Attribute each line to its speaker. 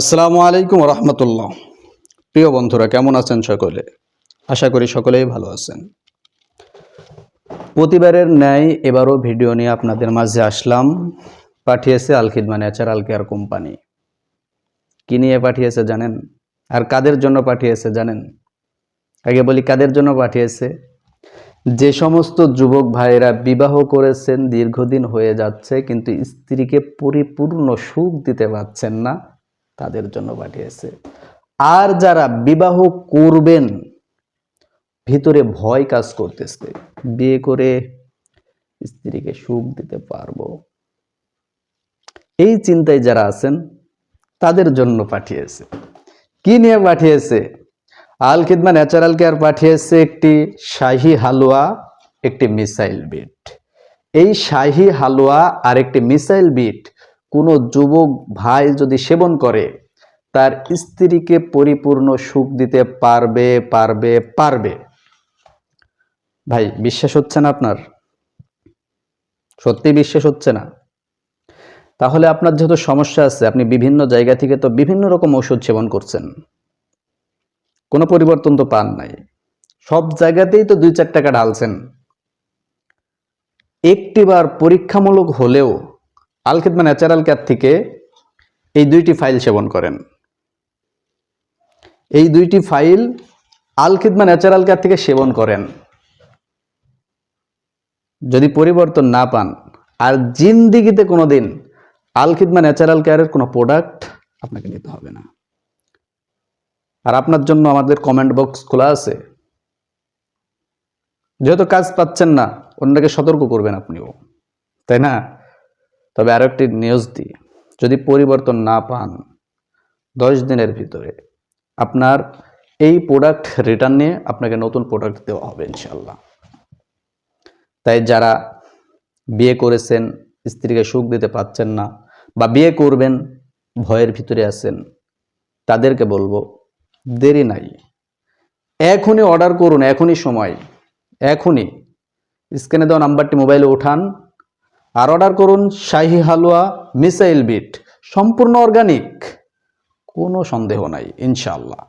Speaker 1: আসসালামু আলাইকুম রহমতুল্লাহ। প্রিয় বন্ধুরা, কেমন আছেন সকলে? আশা করি সকলেই ভালো আছেন। প্রতিবারের ন্যায় এবারও ভিডিও নিয়ে আপনাদের মাঝে আসলাম। পাঠিয়েছে আলখিদমা ন্যাচারাল কেয়ার কোম্পানি। কি নিয়ে পাঠিয়েছে জানেন? আর কাদের জন্য পাঠিয়েছে জানেন? আগে বলি কাদের জন্য পাঠিয়েছে? যে সমস্ত যুবক ভাইয়েরা বিবাহ করেছেন, দীর্ঘদিন হয়ে যাচ্ছে, কিন্তু স্ত্রীকে পরিপূর্ণ সুখ দিতে পারছেন না। তাদের জন্য পাঠিয়েছে। আর যারা বিবাহ করবেন, ভিতরে ভয় কাজ করতেছে। বিয়ে করে স্ত্রীকে সুখ দিতে পারব। এই চিন্তায় যারা আছেন, তাদের জন্য পাঠিয়েছে। কি নিয়ে পাঠিয়েছে? আল খিদমা ন্যাচারাল কেয়ার পাঠিয়েছে একটি শাহি হালুয়া, একটি মিসাইল বিট। এই শাহি হালুয়া আর একটি মিসাইল বিট কোনো যুবক ভাই যদি সেবন করে, তার স্ত্রীকে পরিপূর্ণ সুখ দিতে পারবে পারবে পারবে। ভাই, বিশ্বাস হচ্ছে না আপনার? সত্যি বিশ্বাস হচ্ছে না? তাহলে আপনার যেহেতু সমস্যা আছে, আপনি বিভিন্ন জায়গা থেকে তো বিভিন্ন রকম ওষুধ সেবন করছেন। কোনো পরিবর্তন তো পান নাই। সব জায়গাতেই তো দুই চার টাকা ঢালছেন। একটিবার পরীক্ষামূলক হলেও আলখিদমা ন্যাচারাল কেয়ার থেকে এই দুইটি ফাইল সেবন করেন। এই দুইটি ফাইল আলখিদমা ন্যাচারাল কেয়ার থেকে সেবন করেন। যদি পরিবর্তন না পান, আর জিন্দিগিতে কোনো দিন আলখিদমা ন্যাচারাল কেয়ারের কোনো প্রোডাক্ট আপনাকে নিতে হবে না। আর আপনার জন্য আমাদের কমেন্ট বক্স খোলা আছে। যেহেতু কাজ পাচ্ছেন না, অন্যকে সতর্ক করবেন আপনিও। তাই না? তবে আরও একটি নিউজ দিই। যদি পরিবর্তন না পান, দশ দিনের ভিতরে আপনার এই প্রোডাক্ট রিটার্ন নিয়ে আপনাকে নতুন প্রোডাক্ট দেওয়া হবে ইনশাল্লাহ তাই যারা বিয়ে করেছেন, স্ত্রীকে সুখ দিতে পাচ্ছেন না বা বিয়ে করবেন, ভয়ের ভিতরে আছেন, তাদেরকে বলব, দেরি নাই। এখনই অর্ডার করুন, এখনই সময়, এখনই। স্ক্রিনে দেওয়া নাম্বারটি মোবাইলে ওঠান আর অর্ডার করুন শাহি হালুয়া মিসাইল বিট। সম্পূর্ণ অর্গানিক কোনো সন্দেহ নাই ইনশাআল্লাহ।